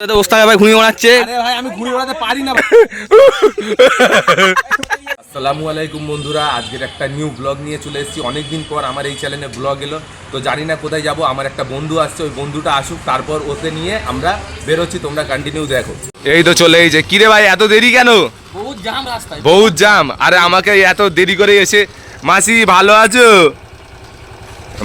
ওস্তাদ ভাই ঘুমিয়ে ওড়াচ্ছে আরে ভাই আমি বেড়াতে পারি না। আসসালামু আলাইকুম বন্ধুরা আজকের একটা নিউ ব্লগ নিয়ে চলে এসেছি। অনেকদিন পর আমার এই চ্যানেলে ব্লগ এলো। তো জানি না কোথায় যাব আমার একটা বন্ধু আসছে ওই বন্ধুটা আসুক তারপর ওকে নিয়ে আমরা বেরোচ্ছি। তোমরা কন্টিনিউ দেখো। এই তো চলে এই যে কিরে ভাই এত দেরি কেন? বহুত জাম রাস্তায়। বহুত জাম আরে আমাকে এত দেরি করে এসে মাসি ভালো আছো?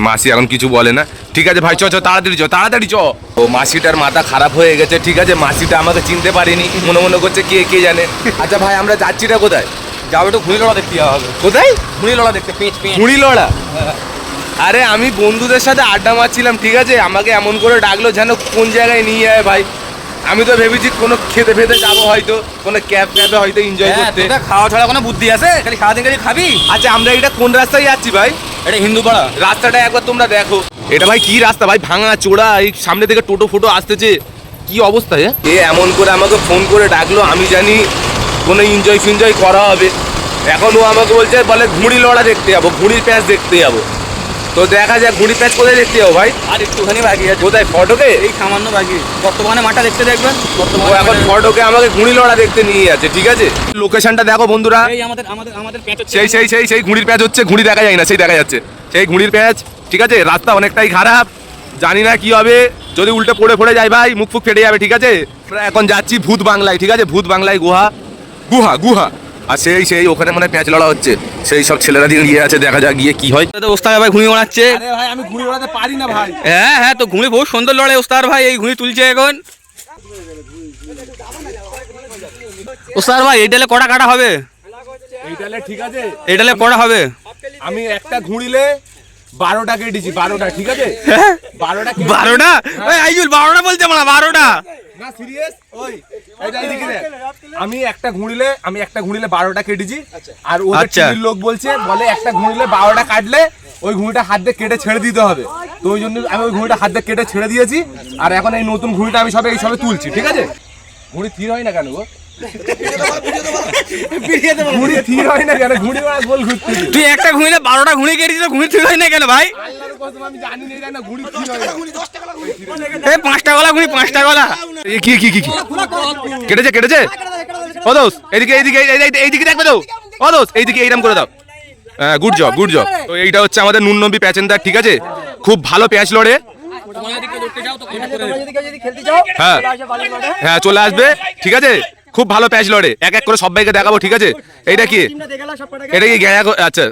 মাসি এখন কিছু বলে না। ঠিক আছে ভাই চ চ তাড়াতাড়ি চ তাড়াতাড়ি চ। ও মাসিটার মাথা খারাপ হয়ে গেছে ঠিক আছে? মাসিটা আমাকে চিনতে পারিনি মনে মনে করছে কে কে জানে। আচ্ছা ভাই আমরা যাচ্ছি যাচ্ছিটা কোথায়? যাবে তো ঘুড়ি লড়া দেখতে হবে। কোথায়? ঘুড়ি লড়া দেখতে পেঁচ পেঁচ। ঘুড়ি লড়া আরে আমি বন্ধুদের সাথে আড্ডা মারছিলাম ঠিক আছে? আমাকে এমন করে ডাকলো যেন কোন জায়গায় নিয়ে যায় ভাই। আমি তো ভেবেছি কোনো খেতে ফেতে যাব হয়তো কোনো ক্যাব ক্যাবে হয়তো এনজয় হ্যাঁ করতে। খাওয়া ছাড়া কোনো বুদ্ধি আছে? খালি সারাদিন খালি খাবি? আচ্ছা আমরা এটা কোন রাস্তায় যাচ্ছি ভাই? এটা হিন্দুপাড়া। রাস্তাটা একবার তোমরা দেখো। এটা ভাই কি রাস্তা ভাই? ভাঙা চোড়া এই সামনে থেকে টোটো ফোটো আসতেছে। কি অবস্থা এ? এমন করে আমাকে ফোন করে ডাকলো আমি জানি কোনো এনজয় ফিনজয় করা হবে। এখন ও আমাকে বলছে বলে ঘুড়ি লড়া দেখতে যাব ঘুড়ির প্যাঁচ দেখতে যাব। তো দেখা যাক ঘুড়ি প্যাঁচ কোথায় দেখতে যাব ভাই? আর একটুখানি বাকি আছে। কোথায়? ফটোকে? এই সামান্য বাকি। বর্তমানে মাঠটা দেখতে দেখবেন। ও বর্তমানে এখন ফটোকে আমাকে ঘুড়ি লড়া দেখতে নিয়ে যাচ্ছে ঠিক আছে? লোকেশনটা দেখো বন্ধুরা। এই আমাদের আমাদের আমাদের সেই সেই সেই সেই ঘুড়ির প্যাঁচ হচ্ছে ঘুড়ি দেখা যায় না সেই দেখা যাচ্ছে। সেই ঘুড়ির প্যাঁচ। ঠিক আছে? রাস্তা অনেকটাই খারাপ। জানি না কি হবে। যদি উল্টে পড়ে পড়ে যায় ভাই মুখ ফুক ফেটে যাবে ঠিক আছে? এখন যাচ্ছি ভূত বাংলায় ঠিক আছে? ভূত বাংলায় গুহা। গুহা গুহা। আর সেই সেই ওখানে মানে প্যাঁচ লড়া হচ্ছে। সেই সব ছেলেরা দিয়ে গিয়ে আছে দেখা যাক গিয়ে কি হয়। তো ওস্তাদ ভাই ঘুড়ি ওড়াচ্ছে ভাই আমি ঘুরে বেড়াতে পারি না ভাই। হ্যাঁ হ্যাঁ তো ঘুড়ি বহুত সুন্দর লড়াই ওস্তাদ ভাই এই ঘুড়ি তুলছে এখন। ওস্তাদ ভাই এইটালে কটা কাটা হবে? এইটালে ঠিক আছে। এইটালে কটা হবে? আমি একটা ঘুড়িলে বারোটা কেটেছি বারোটা ঠিক আছে? বারোটা বারোটা? ওই আইজুল বারোটা বলছে মানে বারোটা। না সিরিয়াস ওই। আমি একটা ঘুড়িলে আমি একটা ঘুড়িলে বারোটা কেটেছি। আর ওদের আচ্ছা। লোক বলছে বলে একটা ঘুড়িলে বারোটা কাটলে ওই ঘুড়িটা হাত দিয়ে কেটে ছেড়ে দিতে হবে। তো ওই জন্য আমি ওই ঘুড়িটা হাত দিয়ে কেটে ছেড়ে দিয়েছি। আর এখন এই নতুন ঘুড়িটা আমি সবে এই সবে তুলছি ঠিক আছে? ঘুড়ি স্থির হয় না কেন গো? না তুই একটা বারোটা ঠিক হয় না কেন ভাই? এই পাঁচটা গলা পাঁচটা গলা। কি কি কি কি? কেটেছে কেটেছে? ও দোস এইদিকে এইদিকে এই- এই- এইদিকে দেখবে তো? ও দোস এইদিকে এইরকম করে দাও। হ্যাঁ গুড জব গুড জব তো এইটা হচ্ছে আমাদের নুননবী প্যাচেন্দার ঠিক আছে? খুব ভালো প্যাচ লড়ে। হ্যাঁ। হ্যাঁ চলে আসবে। ঠিক আছে? খুব ভালো প্যাচ লড়ে। এক এক করে সবাইকে দেখাবো ঠিক আছে? এইটা কি? এটা কি আচ্ছা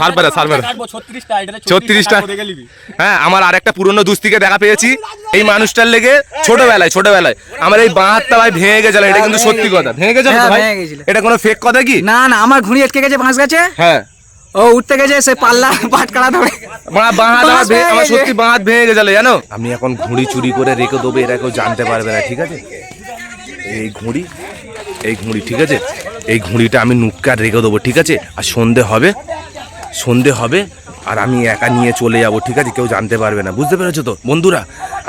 সার্ভার সার্ভার। ছত্রিশটা হ্যাঁ আমার আর একটা পুরনো দুস্তিকে দেখা পেয়েছি। এই মানুষটার লেগে ছোটবেলায় ছোটবেলায়। আমার এই বাঁ হাতটা ভাই ভেঙে গেছিল এটা কিন্তু সত্যি কথা। ভেঙে গেছিল তো হ্যাঁ, ভেঙে গেছিল। এটা কোনো ফেক কথা কি? না না আমার ঘুড়ি আটকে গেছে বাঁশ গাছে। হ্যাঁ। ও উঠতে গেছে সে পাল্লা পাট কাটা ধরে। আমার সত্যি বাঁ হাত ভেঙে গেছিল জানো? আমি এখন ঘুড়ি চুরি করে রেখে দেবো এরা কেউ জানতে পারবে না ঠিক আছে? এই ঘুড়ি এই ঘুড়ি ঠিক আছে? এই ঘুড়িটা আমি নুক্কার রেখে দেবো ঠিক আছে? আর সন্ধে হবে সন্ধে হবে আর আমি একা নিয়ে চলে যাব ঠিক আছে? কেউ জানতে পারবে না বুঝতে পেরেছ তো? বন্ধুরা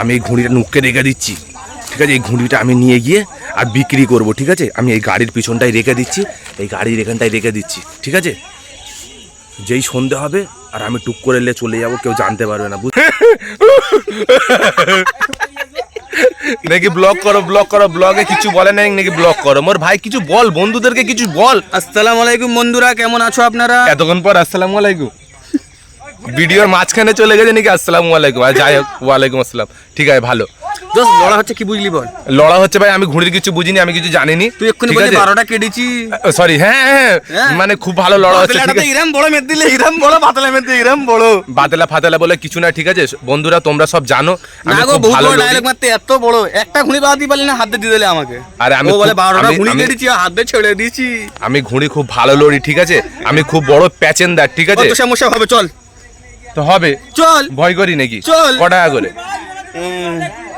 আমি এই ঘুড়িটা নুক্কে রেখে দিচ্ছি ঠিক আছে? এই ঘুড়িটা আমি নিয়ে গিয়ে আর বিক্রি করব ঠিক আছে? আমি এই গাড়ির পিছনটাই রেখে দিচ্ছি এই গাড়ির এখানটায় রেখে দিচ্ছি ঠিক আছে? যেই সন্ধে হবে আর আমি টুক করে এলে চলে যাব কেউ জানতে পারবে না বুঝ নাকি ব্লগ করো ব্লগ করো ব্লগে কিছু বলে নাই নাকি ব্লগ করো? মোর ভাই কিছু বল বন্ধুদেরকে কিছু বল। আসসালামু আলাইকুম বন্ধুরা কেমন আছো আপনারা? এতক্ষণ পর আসসালামু আলাইকুম ভিডিওর মাঝখানে চলে গেছে নাকি আসসালামু আলাইকুম আর যাই হোক ওয়ালাইকুম আসসালাম। ঠিক আছে ভালো। লড়া হচ্ছে কি বুঝলি বল? লড়া হচ্ছে ভাই আমি ঘুড়ির কিছু বুঝিনি আমি কিছু জানিনি। তুই এক্ষুনি কেটেছি। সরি হ্যাঁ হ্যাঁ হ্যাঁ। মানে খুব ভালো লড়া হচ্ছে ঠিক আছে? ইরাম বড় মেদ দিলে ইরাম বড় পাতলা মেদ দিলে ইরাম বড়। বাতেলা ফাতেলা বলে কিছু না ঠিক আছে? বন্ধুরা তোমরা সব জানো আমি খুব ভালো ডায়লগ মারতে এত বড় একটা ঘুড়ি বাদ পারলি না হাত দিয়ে দিলে আমাকে। আরে আমি বলে ঘুড়ি কেটেছি হাত ছেড়ে দিয়েছি। আমি ঘুড়ি খুব ভালো লড়ি ঠিক আছে? আমি খুব বড় প্যাচেনদার ঠিক আছে? কত সমস্যা হবে চল। তো হবে। চল। ভয় করি নাকি? চল। কটা করে?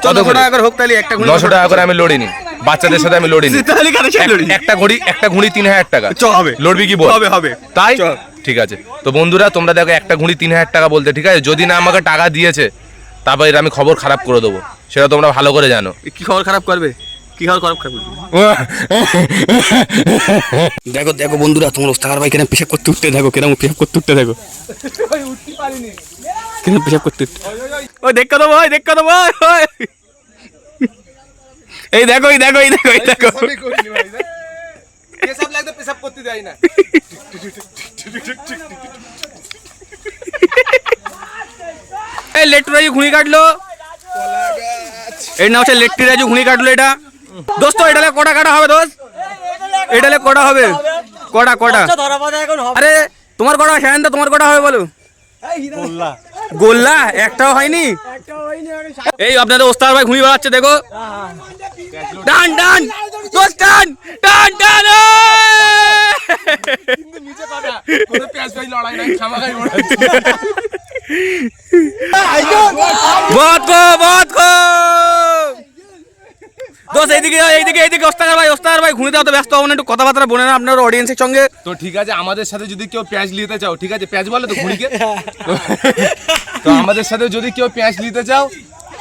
টাকা করে হোক তাহলে একটা নশো টাকা করে আমি লড়িনি। বাচ্চাদের সাথে আমি লড়িনি। তাহলে কারও লড়ি? একটা ঘড়ি একটা ঘুড়ি তিন হাজার টাকা। চ হবে। লড়বি কি বল? হবে হবে। তাই? ঠিক আছে। তো বন্ধুরা তোমরা দেখো একটা ঘুড়ি তিন হাজার টাকা বলতে ঠিক আছে? যদি না আমাকে টাকা দিয়েছে তারপর আমি খবর খারাপ করে দেবো। সেটা তোমরা ভালো করে জানো। কি খবর খারাপ করবে? কি খবর খারাপ করবে দেখো দেখো বন্ধুরা তোমার ওস্তাকার ভাই কেন পেশাব করতে উঠতে দেখো কেন পেশাব করতে উঠতে দেখো কেন পেশাব করতে উঠতে? ওই দেখ দেবো ওই দেখ দেবো ওই। এই দেখো এই দেখো এই দেখো এই দেখো। পেশাবই করিনি ভাই দেখ। পেশাব লাগতে পেশাব করতে দেয় না এই লেট্টু রাজু ঘুড়ি কাটলো। এর নাম হচ্ছে লেট্টি রাজু ঘুড়ি কাটলো এটা। দোস্ত এটালে কটা কাটা হবে দোস্ত? এটালে কটা হবে? কটা কটা? আরে তোমার কটা শায়ন তোমার কটা হবে বলো? গোল্লা। একটাও হয়নি? এই আপনাদের ওস্তাদ ভাই ঘুড়ি বাড়াচ্ছে দেখো। টান টান দোস্ত টান টান টান এই! কিন্তু নিচে কথা কোনো পেঁয়াজ পেঁয়াজ লড়াই নাই খামাখাই ওড়াচ্ছে বহুত কো বহুত কো দোস্ত এইদিকে এইদিকে এইদিকে। ওস্তাদ ভাই ওস্তাদ ভাই ঘুরে দাও তো ব্যস্ত হবেন একটু কথাবার্তা বলে না আপনার অডিয়েন্সের সঙ্গে। তো ঠিক আছে আমাদের সাথে যদি কেউ পেঁয়াজ নিতে চাও ঠিক আছে? পেঁয়াজ বলে তো ঘুড়িকে তো আমাদের সাথে যদি কেউ পেঁয়াজ নিতে চাও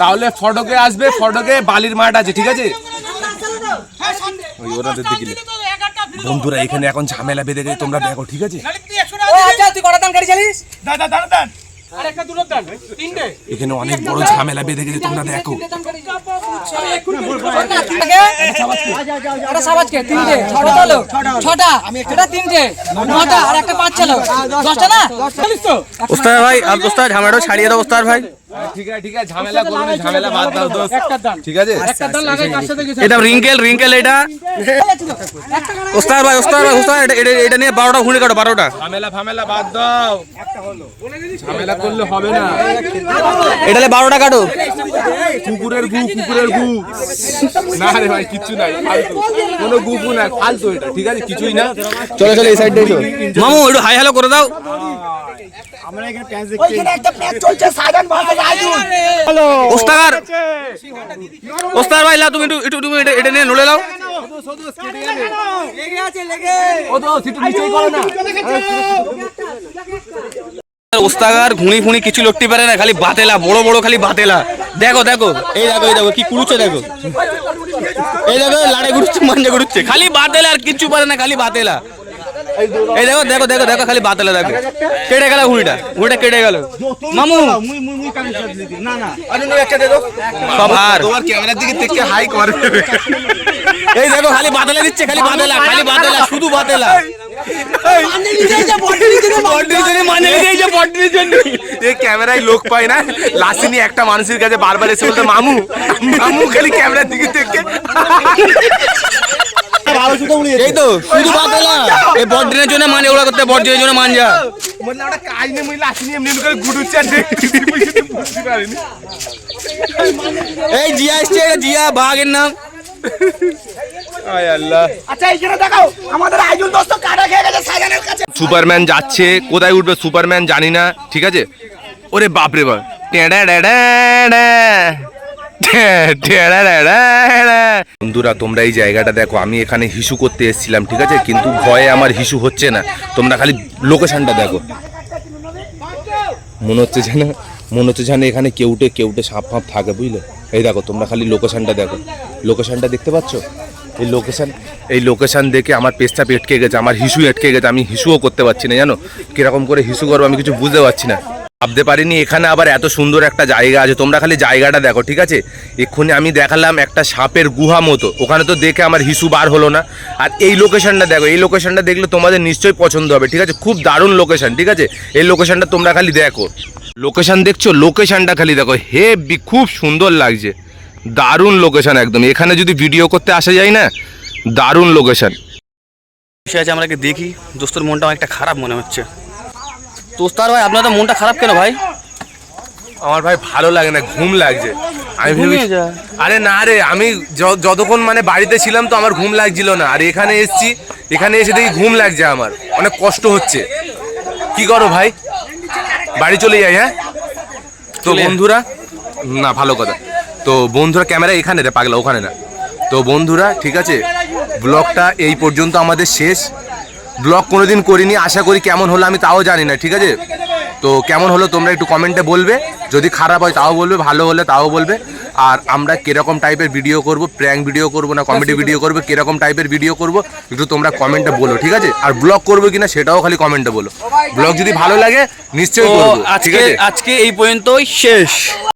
তাহলে ফটকে আসবে ফটকে বালির মাঠ আছে ঠিক আছে? ওই ওনাদের দিকে বন্ধুরা এখানে এখন ঝামেলা বেঁধে গেছে তোমরা দেখো ঠিক আছে? তুই কটা দাম গাড়ি চালিস? এখানে অনেক বড় ঝামেলা বেঁধে গেছে তোমরা দেখো ভাই আর ওস্তাদ ঝামেলাটা ছাড়িয়ে দাও ওস্তাদ ভাই ঠিক আছে ঠিক আছে ঝামেলা করো ঝামেলা বাদ দাও দোস্ত ঠিক আছে? এটা রিঙ্কেল রিঙ্কেল এটা? ওস্তাদ ভাই ওস্তাদ ভাই ওস্তাদ এটা- এটা এটা নিয়ে ঘুরে কাটো বারোটা। ঝামেলা ফামেলা বাদ দাও। ঝামেলা করলে হবে না। এটালে বারোটা কাটো। কুকুরের গু কুকুরের গু। না রে ভাই কিচ্ছু নাই ফালতু। কোনো গু ফালতু এটা ঠিক আছে? কিছুই না। চলো চলো এই সাইড দিয়ে মামু একটু হাই হ্যালো করে দাও। ওস্তাদ। ওস্তাদ ভাই লা তুমি একটু একটু তুমি এটা- এটা নিয়ে নড়ে দাও ও তো সিটু নিচেই করো না ওস্তাগার ঘুড়ি ফুড়ি কিছু লড়তে পারে না খালি বাতেলা বড় বড় খালি বাতেলা। দেখো দেখো এই দেখো এই দেখো কি কুড়ুচ্ছে দেখো। এই দেখো লাড়ে ঘুরছে মাঞ্জা ঘুরছে খালি বাতেলা আর কিচ্ছু পারে না খালি বাতেলা। এই দেখো দেখো দেখো দেখো খালি বাতেলা, দেখো। কেটে গেল ঘুড়িটা ঘুড়িটা কেটে গেল। মামু। সব হার। তোমার ক্যামেরার দিকে দেখে হাই করে এই দেখো, খালি বাতেলা দিচ্ছে, খালি বাতেলা খালি বাতেলা, শুধু বাতেলা। একটা মানুষের কাছে বারবার এসে বলতে, মামু মামু, খালি ক্যামেরার দিকে দেখে। এই তো শুধু বাতেলা এই বডিনের জন্য মানে ওরা করতে জন্য মান যা। মানে ওটা কাজ নেই মুই লাসিনি এমনি এমনি করে গুডুচ্ছে আর দেখতে বুঝতে পারিনি। এই জিয়া এটা জিয়া বাঘের নাম। সুপারম্যান যাচ্ছে কোথায় উঠবে সুপারম্যান জানি না ঠিক আছে? ওরে বাপরে বাপ বন্ধুরা, তোমরা এই জায়গাটা দেখো, আমি এখানে হিসু করতে এসেছিলাম, ঠিক আছে? কিন্তু ভয়ে আমার হিসু হচ্ছে না। তোমরা খালি লোকেশনটা দেখো। মনে হচ্ছে যেন, মনে হচ্ছে যেন এখানে কেউটে কেউটে সাপ ফাঁপ থাকে, বুঝলে? এই দেখো, তোমরা খালি লোকেশনটা দেখো। লোকেশনটা দেখতে পাচ্ছ? এই লোকেশান, এই লোকেশন দেখে আমার পেস্টটা এটকে গেছে, আমার হিসু এটকে গেছে, আমি হিসুও করতে পারছি না, জানো? কীরকম করে হিসু করব আমি কিছু বুঝতে পারছি না। ভাবতে পারিনি, এখানে আবার এত সুন্দর একটা জায়গা আছে। তোমরা খালি জায়গাটা দেখো, ঠিক আছে? এক্ষুনি আমি দেখালাম একটা সাপের গুহা মতো। ওখানে তো দেখে আমার হিসু বার হলো না। আর এই লোকেশনটা দেখো, এই লোকেশনটা দেখলে তোমাদের নিশ্চয়ই পছন্দ হবে, ঠিক আছে? খুব দারুণ লোকেশন ঠিক আছে? এই লোকেশনটা তোমরা খালি দেখো। লোকেশন দেখছ? লোকেশানটা খালি দেখো। হে বি- খুব সুন্দর লাগছে। দারুণ লোকেশান একদম। এখানে যদি ভিডিও করতে আসা যায় না, দারুণ লোকেশান বিষয় আছে, আমরা দেখি? দোস্তর মনটা একটা খারাপ মনে হচ্ছে। দোস্তার ভাই আপনার তো মনটা খারাপ কেন ভাই? আমার ভাই ভালো লাগে না ঘুম লাগছে। আমি ভেবেছি- আরে না রে আমি য- যতক্ষণ মানে বাড়িতে ছিলাম তো আমার ঘুম লাগছিল না। আর এখানে এসেছি এখানে এসে দেখি ঘুম লাগছে আমার। অনেক কষ্ট হচ্ছে। কি করো ভাই? বাড়ি চলে যাই হ্যাঁ? তো বন্ধুরা না ভালো কথা। তো বন্ধুরা ক্যামেরা এখানে রে পাগলা ওখানে না। তো বন্ধুরা ঠিক আছে? ব্লগটা এই পর্যন্ত আমাদের শেষ। ব্লগ কোনোদিন করিনি আশা করি কেমন হলো আমি তাও জানি না ঠিক আছে? তো কেমন হলো তোমরা একটু কমেন্টে বলবে যদি খারাপ হয় তাও বলবে ভালো হলে তাও বলবে। আর আমরা কীরকম টাইপের ভিডিও করব প্র্যাঙ্ক ভিডিও করব না কমেডি ভিডিও করব কীরকম টাইপের ভিডিও করব একটু তোমরা কমেন্টে বলো ঠিক আছে? আর ব্লগ করব কিনা সেটাও খালি কমেন্টে বলো। ব্লগ যদি ভালো লাগে নিশ্চয়ই করব আজকে আজকে এই পর্যন্তই শেষ।